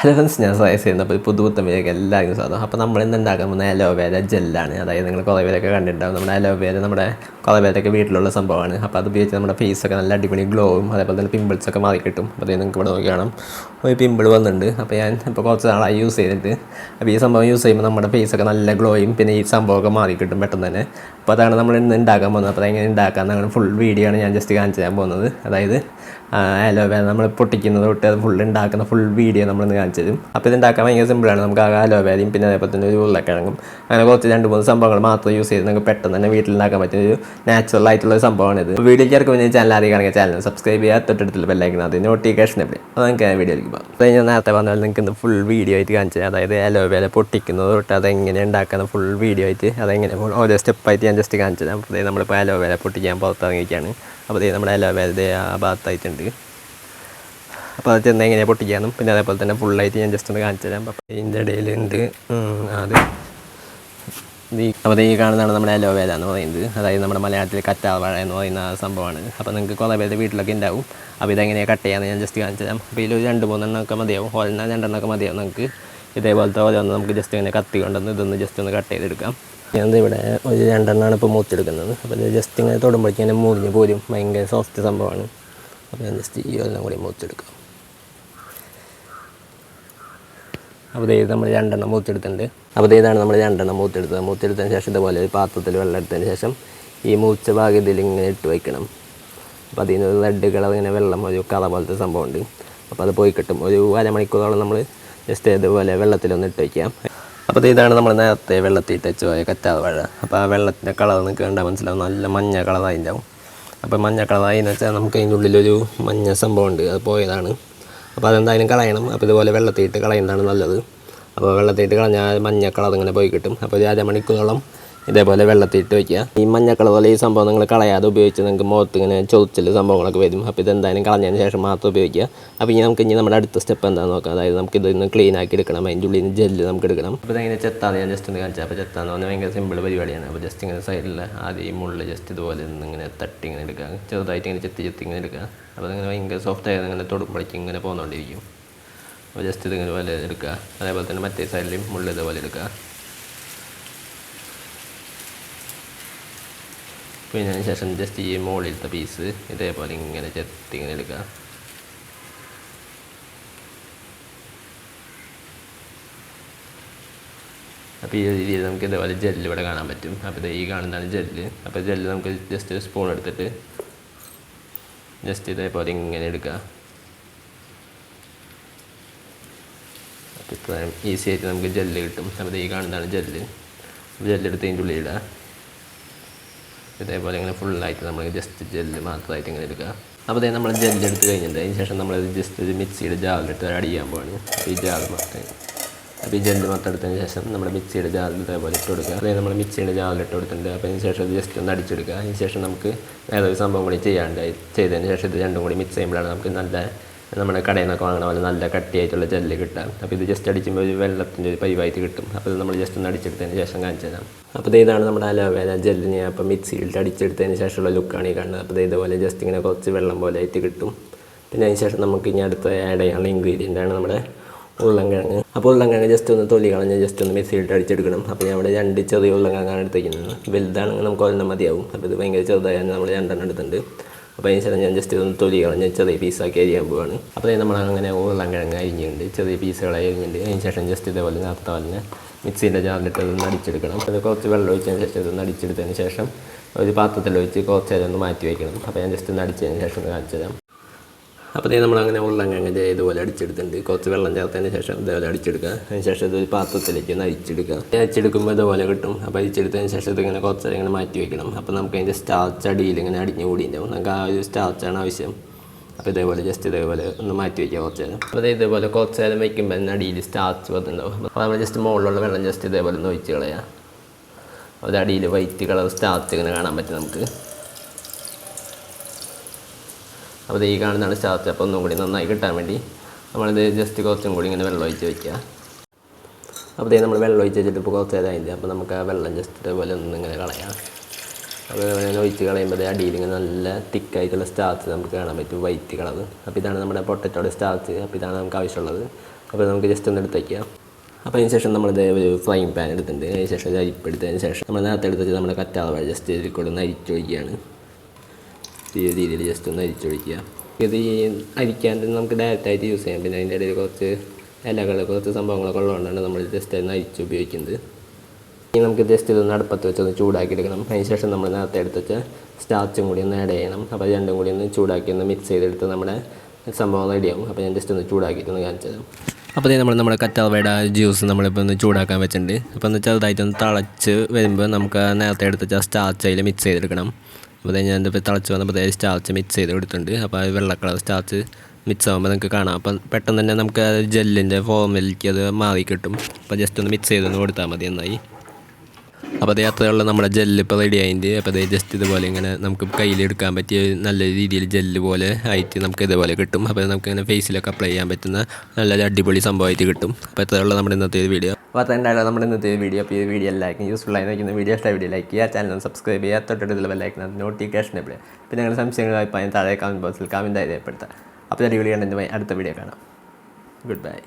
Hello friends ഞാൻ സയസ് ചെയ്യുന്ന. അപ്പോൾ പുതുപുത്തമ്മിലേക്ക് എല്ലാവർക്കും സ്വാഗതം. അപ്പോൾ നമ്മൾ ഇന്ന് ഉണ്ടാക്കാൻ പോകുന്ന അലോവേര ജെല്ലാണ് അതായത് നിങ്ങൾ കുറേ പേരൊക്കെ കണ്ടിട്ടുണ്ടാവും. നമ്മുടെ അലോവേര നമ്മുടെ കുറേ പേരൊക്കെ വീട്ടിലുള്ള സംഭവമാണ്. അപ്പോൾ അത് ഉപയോഗിച്ച് നമ്മുടെ ഫേസൊക്കെ നല്ല അടിപൊളി ഗ്ലോവും അതേപോലെ തന്നെ പിമ്പിൾസൊക്കെ മാറി കിട്ടും അപ്പോൾ നിങ്ങൾക്ക് ഇവിടെ നോക്കി കാണാം. ഒരു പിമ്പിൾ വന്നിട്ടുണ്ട്. അപ്പോൾ ഞാൻ ഇപ്പോൾ കുറച്ച് നാളായി യൂസ് ചെയ്തിട്ട്. അപ്പോൾ ഈ സംഭവം യൂസ് ചെയ്യുമ്പോൾ നമ്മുടെ ഫേസൊക്കെ നല്ല ഗ്ലോയും പിന്നെ ഈ സംഭവമൊക്കെ മാറി കിട്ടും പെട്ടെന്ന് തന്നെ. അപ്പോൾ അതാണ് നമ്മൾ ഇന്ന് ഉണ്ടാക്കാൻ പോകുന്നത്. അപ്പോൾ അതെങ്ങനെ ഉണ്ടാക്കാമെന്നാണ് ഫുൾ വീഡിയോ ആണ് ഞാൻ ജസ്റ്റ് കാണിച്ചു തരാൻ പോകുന്നത്. അതായത് അലോവേര നമ്മൾ പൊട്ടിക്കുന്നത് തൊട്ട് അത് ഫുൾ ഉണ്ടാക്കുന്ന ഫുൾ വീഡിയോ നമ്മളിന്ന് കാണിച്ചു തരും. അപ്പോൾ ഇത് ഉണ്ടാക്കാൻ ഭയങ്കര സിമ്പിളാണ് നമുക്ക് ആ അലോവേരയും പിന്നെ അതേപോലെ തന്നെ ഒരു ഉരുളക്കിഴങ്ങും. അങ്ങനെ കുറച്ച് രണ്ട് മൂന്ന് സംഭവങ്ങൾ മാത്രം യൂസ് ചെയ്ത് നമുക്ക് പെട്ടെന്ന് തന്നെ വീട്ടിൽ ഉണ്ടാക്കാൻ പറ്റുന്ന ഒരു നാച്ചുറൽ ആയിട്ടുള്ള ഒരു സംഭവമാണ് ഇത് വീഡിയോ ചേർക്കുമ്പോൾ പിന്നെ ചാനൽ ആദ്യം കാണുക. ചാനൽ സബ്സ്ക്രൈബ് ചെയ്യുക. തൊട്ടടുത്തുള്ള ബെല്ലൈക്കണം അത് നോട്ടിഫിക്കേഷൻ എപ്പോഴും അത് നമുക്ക് വീഡിയോയിലേക്ക് പോകാം അപ്പോൾ ഞാൻ നേരത്തെ പറഞ്ഞ പോലെ നിങ്ങൾക്ക് ഫുൾ വീഡിയോ ആയിട്ട് കാണിച്ചത് അതായത് അലോവേല പൊട്ടിക്കുന്നത് തൊട്ട് അതെങ്ങനെ ഉണ്ടാക്കുന്ന ഫുൾ വീഡിയോ ആയിട്ട് അതെങ്ങനെ ഓരോ സ്റ്റെപ്പായിട്ട് ഞാൻ ജസ്റ്റ് കാണിച്ചു തരാം. അപ്പോൾ നമ്മളിപ്പോൾ അലോവേല പൊട്ടിക്കാൻ പുറത്തിറങ്ങിയിരിക്കുകയാണ്. അപ്പോൾ നമ്മുടെ അലോവേര ആ ഭാഗത്തായിട്ടുണ്ട്. അപ്പോൾ അത് ചെന്ന് എങ്ങനെയാണ് പൊട്ടിക്കാനും പിന്നെ അതേപോലെ തന്നെ ഫുള്ളായിട്ട് ഞാൻ ജസ്റ്റ് ഒന്ന് കാണിച്ചു തരാം. അപ്പോൾ ഇതിന്റെ ഇടയിലുണ്ട് അത് അപ്പോൾ ഈ കാണുന്നതാണ് നമ്മുടെ അലോവേര എന്ന് പറയുന്നത്. അതായത് നമ്മുടെ മലയാളത്തിൽ കറ്റാർവാഴ എന്ന് പറയുന്ന സംഭവമാണ്. അപ്പോൾ നിങ്ങൾക്ക് കുറേ പേരുടെ വീട്ടിലൊക്കെ ഉണ്ടാവും അപ്പോൾ ഇതെങ്ങനെയാണ് കട്ട് ചെയ്യാമെന്ന് ഞാൻ ജസ്റ്റ് കാണിച്ചു തരാം അപ്പോൾ ഇതിലൊരു രണ്ട് മൂന്നെണ്ണമൊക്കെ മതിയാവും. ഹോളിന് രണ്ടെണ്ണമൊക്കെ മതിയാവും നമുക്ക് ഇതേപോലത്തെ ഓരോന്ന് നമുക്ക് ജസ്റ്റ് ഇങ്ങനെ കത്തി കൊണ്ടുവന്ന് ഇതൊന്ന് ജസ്റ്റ് ഒന്ന് കട്ട് ചെയ്തെടുക്കാം. ഞാനിത് ഇവിടെ ഒരു രണ്ടെണ്ണമാണ് ഇപ്പോൾ മൂത്തെടുക്കുന്നത്. അപ്പോൾ ഇത് ജസ്റ്റ് ഇങ്ങനെ തൊടുമ്പോഴേക്കും ഇങ്ങനെ മുറിഞ്ഞ് പോരും. ഭയങ്കര സോഫ്റ്റ് സംഭവമാണ്. അപ്പോൾ ഞാൻ ജസ്റ്റ് ഈ ഒരെണ്ണം കൂടി മൂത്തെടുക്കാം. അപ്പോൾ ദൈവം നമ്മൾ രണ്ടെണ്ണം മൂത്തെടുത്തിട്ടുണ്ട്. അപ്പോൾ ദൈവമാണ് നമ്മൾ രണ്ടെണ്ണം മൂത്തെടുത്തത്. മൂത്തെടുത്തതിന് ശേഷം ഇതുപോലെ ഒരു പാത്രത്തിൽ വെള്ളം എടുത്തതിന് ശേഷം ഈ മൂച്ച ഭാഗം ഇതിൽ ഇങ്ങനെ ഇട്ട് വയ്ക്കണം അപ്പോൾ അതിന് നിന്ന് റെഡ് കളർ ഇങ്ങനെ വെള്ളം ഒരു കള പോലത്തെ സംഭവമുണ്ട്. അപ്പോൾ അത് പോയി കിട്ടും. ഒരു അരമണിക്കൂറോളം നമ്മൾ ജസ്റ്റ് ഇതുപോലെ വെള്ളത്തിലൊന്ന് ഇട്ട് വയ്ക്കാം അപ്പോൾ ഇതാണ് നമ്മൾ നേരത്തെ വെള്ളത്തിൽ ഇട്ട് വെച്ച് പോയ കറ്റാതെ വാഴ. അപ്പോൾ ആ വെള്ളത്തിന്റെ കളർ നിങ്ങൾക്ക് കണ്ടാൽ മനസ്സിലാവും. നല്ല മഞ്ഞ കളറായി ഉണ്ടാവും. അപ്പോൾ മഞ്ഞ കളറായി എന്ന് വെച്ചാൽ നമുക്ക് അതിന്റെ ഉള്ളിലൊരു മഞ്ഞ സംഭവമുണ്ട്. അത് പോയതാണ്. അപ്പോൾ അതെന്തായാലും കളയണം. അപ്പോൾ ഇതുപോലെ വെള്ളത്തിയിട്ട് കളയുന്നതാണ് നല്ലത്. അപ്പോൾ വെള്ളത്തിയിട്ട് കളഞ്ഞാൽ മഞ്ഞ ഇങ്ങനെ പോയി കിട്ടും. അപ്പോൾ ഒരു അരമണിക്കൂറോളം ഇതേപോലെ വെള്ളത്തിയിട്ട് വെക്കുക. ഈ മഞ്ഞ കളർ പോലെ ഈ സംഭവം നിങ്ങൾ കളയാതെ ഉപയോഗിച്ച് നിങ്ങൾക്ക് മുഖത്ത് ഇങ്ങനെ ചൊറിച്ചിൽ സംഭവങ്ങളൊക്കെ വരും. അപ്പോൾ ഇതെന്തായാലും കളഞ്ഞതിന് ശേഷം മാത്രം ഉപയോഗിക്കുക. അപ്പോൾ ഇനി നമുക്ക് ഇനി നമ്മുടെ അടുത്ത സ്റ്റെപ്പ് എന്താണെന്ന് നോക്കാം. അതായത് നമുക്ക് ഇതൊന്ന് ക്ലീൻ ആക്കി എടുക്കണം. അതിന്റെ ഉള്ളിൽ നിന്ന് ജെല്ല് നമുക്ക് എടുക്കണം. അപ്പോൾ ഇതെങ്ങനെ ചെത്താന്ന് ഞാൻ ജസ്റ്റ് ഒന്ന് കാണിച്ചാൽ അപ്പോൾ ചെത്താന്ന് പറഞ്ഞാൽ ഭയങ്കര സിമ്പിൾ പരിപാടിയാണ്. അപ്പോൾ ജസ്റ്റ് ഇങ്ങനെ സൈഡിൽ ആദ്യം ഈ മുള്ളിൽ ജസ്റ്റ് ഇതുപോലെ ഇങ്ങനെ തട്ടി ഇങ്ങനെ എടുക്കുക. ചെറുതായിട്ട് ഇങ്ങനെ ചെത്തി ചെത്തി ഇങ്ങനെ എടുക്കുക. അപ്പോൾ അതിങ്ങനെ ഭയങ്കര സോഫ്റ്റ് ആയത് ഇങ്ങനെ തൊടുമ്പോഴേക്കും ഇങ്ങനെ പോകുന്നുകൊണ്ടിരിക്കും അപ്പോൾ ജസ്റ്റ് ഇതിങ്ങനെ പോലെ എടുക്കുക. അതേപോലെ തന്നെ മറ്റേ സൈഡിലും മുള്ളിൽ ഇതുപോലെ എടുക്കുക. പിന്നെ അതിന് ശേഷം ജസ്റ്റ് ഈ മുകളിലത്തെ പീസ് ഇതേപോലെ ഇങ്ങനെ ചെത്തി ഇങ്ങനെ എടുക്കുക അപ്പോൾ ഈ രീതിയിൽ നമുക്ക് ഇതേപോലെ ജെല്ല് ഇവിടെ കാണാൻ പറ്റും. അപ്പോൾ ഇത് ഈ കാണുന്നതാണ് ജെല്ല് അപ്പോൾ ജെല്ല് നമുക്ക് ജസ്റ്റ് ഒരു സ്പൂൺ എടുത്തിട്ട് ജസ്റ്റ് ഇതേപോലെ ഇങ്ങനെ എടുക്കുക അപ്പോൾ ഇത്രയും ഈസി ആയിട്ട് നമുക്ക് ജെല്ല് കിട്ടും. അപ്പോൾ ഈ കാണുന്നതാണ് ജെല്ല് ജെല്ലെടുത്ത് അതിന്റെ ഉള്ളിൽ ഇടുക ഇതേപോലെ ഇങ്ങനെ ഫുള്ളായിട്ട് നമ്മൾ ജസ്റ്റ് ജെല്ല് മാത്രമായിട്ട് ഇങ്ങനെ എടുക്കുക. അപ്പോൾ അതേ നമ്മൾ ജെല്ല് എടുത്ത് കഴിഞ്ഞിട്ട് അതിന് ശേഷം നമ്മൾ ജസ്റ്റ് ഒരു മിക്സിയുടെ ജാറിലിട്ട് അടിയാൻ പോവാണ്. പോകണം ഈ ജാർ മാത്രം. അപ്പോൾ ഈ ജെല്ല് മാത്രം എടുത്തതിന് ശേഷം നമ്മുടെ മിക്സിയുടെ ജാറിൽ ഇതേപോലെ ഇട്ട് കൊടുക്കുക. അതേ നമ്മൾ മിക്സിയുടെ ജാറിൽ ഇട്ട് കൊടുത്തിട്ടുണ്ട്. അപ്പോൾ അതിന് ശേഷം ജസ്റ്റ് ഒന്ന് അടിച്ചെടുക്കുക അതിന് ശേഷം നമുക്ക് വേറൊരു സംഭവം കൂടി ചെയ്യാണ്ടായി ചെയ്തതിന് ശേഷം ഇത് രണ്ടും കൂടി മിക്സ് ചെയ്യുമ്പോഴാണ് നമുക്ക് നല്ല നമ്മുടെ കടയിൽ നിന്നൊക്കെ വാങ്ങണ പോലെ നല്ല കട്ടിയായിട്ടുള്ള ജെല്ല് കിട്ടാം. അപ്പോൾ ഇത് ജസ്റ്റ് അടിക്കുമ്പോൾ ഒരു വെള്ളത്തിന്റെ ഒരു പൈവായിട്ട് കിട്ടും. അപ്പോൾ ഇത് നമ്മൾ ജസ്റ്റ് ഒന്ന് അടിച്ചെടുത്തതിന് ശേഷം കാണിച്ചു തരാം. അപ്പോൾ ഇതാണ് നമ്മുടെ അലോവേര ജെല്ലിനെ അപ്പോൾ മിക്സിയിലിട്ട് അടിച്ചെടുത്തതിന് ശേഷമുള്ള ലുക്കാണ് ഈ കാണുന്നത്. അപ്പോൾ ഇതേപോലെ ജസ്റ്റ് ഇങ്ങനെ കുറച്ച് വെള്ളം പോലെ ആയിട്ട് കിട്ടും. പിന്നെ അതിന് ശേഷം നമുക്ക് ഇനി അടുത്ത ആഡ് ചെയ്യാനുള്ള ഇൻഗ്രീഡിയന്റ് ആണ് നമ്മുടെ ഉരുളൻകിഴങ്ങ്. അപ്പോൾ ഉരുളൻകിഴങ്ങ് ജസ്റ്റ് ഒന്ന് തൊലി കളഞ്ഞ് ജസ്റ്റ് ഒന്ന് മിക്സിയിലിട്ട് അടിച്ചെടുക്കണം. അപ്പോൾ ഞാൻ ഇവിടെ രണ്ട് ചെറിയ ഉരുളൻകിഴങ്ങാണ് എടുത്തിരിക്കുന്നത്. വലുതാണെങ്കിൽ നമുക്ക് ഒരെണ്ണം മതിയാവും. അപ്പോൾ ഇത് ഭയങ്കര ചെറുതായാണ് നമ്മൾ രണ്ടെണ്ണം എടുത്തിട്ടുണ്ട്. അപ്പോൾ അതിന് ശേഷം ഞാൻ ജസ്റ്റ് ഒന്ന് തൊലി കളഞ്ഞ് ചെറിയ പീസാക്കി അരിയാൻ പോവാണ്. അപ്പോൾ നമ്മൾ അങ്ങനെ ഉരുളൻകിഴങ്ങ് അരിഞ്ഞുണ്ട് ചെറിയ അരിഞ്ഞിട്ടുണ്ട്. അതിന് ശേഷം ജസ്റ്റ് ഇതേപോലെ നേരത്തെ പോലെ മിക്സീന്റെ ജാറിലിട്ട് അതൊന്ന് അടിച്ചെടുക്കണം. അത് കുറച്ച് വെള്ളം ഒഴിച്ചതിന് ശേഷം ഇതൊന്ന് അടിച്ചെടുത്തതിന് ശേഷം ഒരു പാത്രത്തിൽ ഒഴിച്ച് കുറച്ച് ഒന്ന് മാറ്റി വയ്ക്കണം അപ്പോൾ ഞാൻ ജസ്റ്റ് ഒന്ന് അടിച്ചതിന് ശേഷം ഒന്ന് കാണിച്ചു തരാം അപ്പോൾ നമ്മൾ അങ്ങനെ ഉരുളൻകിഴങ്ങ് ദേ ഇതുപോലെ അടിച്ചെടുത്തിട്ടുണ്ട്. കുറച്ച് വെള്ളം ചേർത്തതിന് ശേഷം ഇതേപോലെ അടിച്ചെടുക്കുക. അതിന് ശേഷം ഇത് ഒരു പാത്രത്തിലേക്ക് ഒന്ന് അരിച്ചെടുക്കുക. അരിച്ചെടുക്കുമ്പോൾ ഇതുപോലെ കിട്ടും. അപ്പോൾ അരിച്ചെടുത്തതിന് ശേഷം ഇതിങ്ങനെ കുറച്ച് ഇങ്ങനെ മാറ്റി വയ്ക്കണം അപ്പോൾ നമുക്ക് അതിന്റെ സ്റ്റാർച്ച് അടിയിൽ ഇങ്ങനെ അടിഞ്ഞു കൂടിയിട്ടുണ്ടാവും നമുക്ക് ആ ഒരു സ്റ്റാർച്ചാണ് ആവശ്യം. അപ്പോൾ ഇതേപോലെ ജസ്റ്റ് ഇതേപോലെ ഒന്ന് മാറ്റി വയ്ക്കുക കുറച്ച് നേരം. അപ്പോൾ ഇതേപോലെ കുറച്ച് നേരം വയ്ക്കുമ്പോൾ തന്നെ അടിയിൽ സ്റ്റാർച്ച് വന്നിട്ടുണ്ടാവും. അപ്പോൾ നമ്മൾ ജസ്റ്റ് മുകളിലുള്ള വെള്ളം ജസ്റ്റ് ഇതേപോലെ ഒന്ന് ഒഴിച്ച് കളയാം അത് അടിയിൽ വൈറ്റ് കളർ സ്റ്റാർച്ച് ഇങ്ങനെ കാണാൻ പറ്റും നമുക്ക്. അപ്പോൾ ഈ കാണുന്നതാണ് സ്റ്റാർച്ച് അപ്പോൾ ഒന്നും കൂടി നന്നായി കിട്ടാൻ വേണ്ടി നമ്മളിത് ജസ്റ്റ് കുറച്ചും കൂടി ഇങ്ങനെ വെള്ളം ഒഴിച്ച് വെക്കുക. അപ്പോൾ ഇതേ നമ്മൾ വെള്ളം ഒഴിച്ച് വെച്ചിട്ട് ഇപ്പോൾ കുറച്ച് നേരം അപ്പോൾ നമുക്ക് ആ വെള്ളം ജസ്റ്റ് ഇതേപോലെ ഒന്ന് ഇങ്ങനെ കളയാം. അപ്പോൾ ഇങ്ങനെ ഒഴിച്ച് കളയുമ്പോൾ അടിയിൽ ഇങ്ങനെ നല്ല തിക്കായിട്ടുള്ള സ്റ്റാർച്ച് നമുക്ക് കാണാൻ പറ്റും വൈറ്റ് കളർ അപ്പോൾ ഇതാണ് നമ്മുടെ പൊട്ടറ്റോടെ സ്റ്റാർച്ച് അപ്പോൾ ഇതാണ് നമുക്ക് ആവശ്യമുള്ളത്. അപ്പോൾ നമുക്ക് ജസ്റ്റ് ഒന്ന് എടുത്ത് വയ്ക്കാം അപ്പോൾ അതിന് ശേഷം നമ്മളിത് ഒരു ഫ്രൈങ് പാൻ എടുത്തിട്ടുണ്ട്. അതിന് ശേഷം ഒരു അരിപ്പ് എടുത്തതിന് ശേഷം നമ്മൾ നേരത്തെ എടുത്തിട്ട് നമ്മുടെ കറ്റാള ജസ്റ്റ് ഇതിൽ കൂടെ ഒന്ന് അരിച്ചൊഴിക്കുകയാണ് ഈ രീതിയിൽ ജസ്റ്റ് ഒന്ന് അരിച്ചൊഴിക്കുക. ഇത് ഈ അരിക്കാണ്ട് നമുക്ക് ഡയറക്റ്റായിട്ട് യൂസ് ചെയ്യാം. പിന്നെ അതിന്റെ ഇടയിൽ കുറച്ച് ഇലകൾ കുറച്ച് സംഭവങ്ങളൊക്കെ ഉള്ളതുകൊണ്ടാണ് നമ്മൾ ജസ്റ്റ് ഒന്ന് അരിച്ച് ഉപയോഗിക്കുന്നത്. ഇനി നമുക്ക് ജസ്റ്റ് ഇതൊന്ന് അടുപ്പത്ത് വെച്ചൊന്ന് ചൂടാക്കി എടുക്കണം. അതിന് ശേഷം നമ്മൾ നേരത്തെ എടുത്ത് വെച്ച സ്റ്റാർച്ചും കൂടി ഒന്ന് ആഡ് ചെയ്യണം. അപ്പോൾ രണ്ടും കൂടി ഒന്ന് ചൂടാക്കി ഒന്ന് മിക്സ് ചെയ്തെടുത്ത് നമ്മുടെ സംഭവം റെഡിയാവും അപ്പോൾ ഞാൻ ജസ്റ്റ് ഒന്ന് ചൂടാക്കിയിട്ടൊന്ന് കാണിച്ചത് അപ്പോൾ നമ്മൾ നമ്മുടെ കറ്റാവയുടെ ജ്യൂസ് നമ്മളിപ്പോൾ ഒന്ന് ചൂടാക്കാൻ വെച്ചിട്ടുണ്ട്. അപ്പോൾ ഒന്ന് ചെറുതായിട്ടൊന്ന് തിളച്ച് വരുമ്പോൾ നമുക്ക് നേരത്തെ എടുത്ത് വെച്ചാൽ സ്റ്റാർച്ച് അതിൽ മിക്സ് ചെയ്തെടുക്കണം. അപ്പോൾ ഞാൻ ഇപ്പോൾ തിളച്ച് വന്നപ്പോൾ സ്റ്റാർച്ച് മിക്സ് ചെയ്ത് കൊടുത്തിട്ടുണ്ട്. അപ്പോൾ ആ വെള്ള കളർ സ്റ്റാർച്ച് മിക്സ് ആകുമ്പോൾ നിങ്ങൾക്ക് കാണാം. അപ്പം പെട്ടെന്ന് തന്നെ നമുക്ക് ജെല്ലിന്റെ ഫോമിലേക്ക് അത് മാറി കിട്ടും അപ്പോൾ ജസ്റ്റ് ഒന്ന് മിക്സ് ചെയ്തൊന്ന് കൊടുത്താൽ മതി എന്നായി അപ്പോൾ അത് യാത്രകളിൽ നമ്മുടെ ജെല്ല് ഇപ്പോൾ റെഡി ആയിട്ട് അപ്പോൾ അതേ ജസ്റ്റ് ഇതുപോലെ ഇങ്ങനെ നമുക്ക് കയ്യിലെടുക്കാൻ പറ്റിയ നല്ല രീതിയിൽ ജെല്ല് പോലെ ആയിട്ട് നമുക്ക് ഇതുപോലെ കിട്ടും. അപ്പോൾ നമുക്ക് ഇങ്ങനെ ഫേസിലൊക്കെ അപ്ലൈ ചെയ്യാൻ പറ്റുന്ന നല്ലൊരു അടിപൊളി സംഭവമായിട്ട് കിട്ടും. അപ്പോൾ ഇത്രയുള്ള നമ്മുടെ ഇന്നത്തെ ഒരു വീഡിയോ അപ്പോൾ അത്ര ഉണ്ടായാലും നമ്മുടെ ഇന്നത്തെ വീഡിയോ അപ്പോൾ ഈ വീഡിയോ എല്ലാവർക്കും യൂസ്ഫുൾ ആയി നോക്കുന്ന വീഡിയോ ഇഷ്ടം വീഡിയോ ലൈക്ക് ചെയ്യുക. ചാനൽ സബ്സ്ക്രൈബ് ചെയ്യുക. തൊട്ടടുത്തുള്ള ബെല്ലൈക്കൻ നോട്ടിഫിക്കേഷൻ എപ്പോൾ പിന്നെ നിങ്ങളുടെ സംശയങ്ങൾ അഭിപ്രായം താഴെ കമന്റ് ബോക്സിൽ കമന്റ് രേഖപ്പെടുത്താം അപ്പോൾ അടിപൊളി എന്റെ അടുത്ത വീഡിയോ കാണാം. Good bye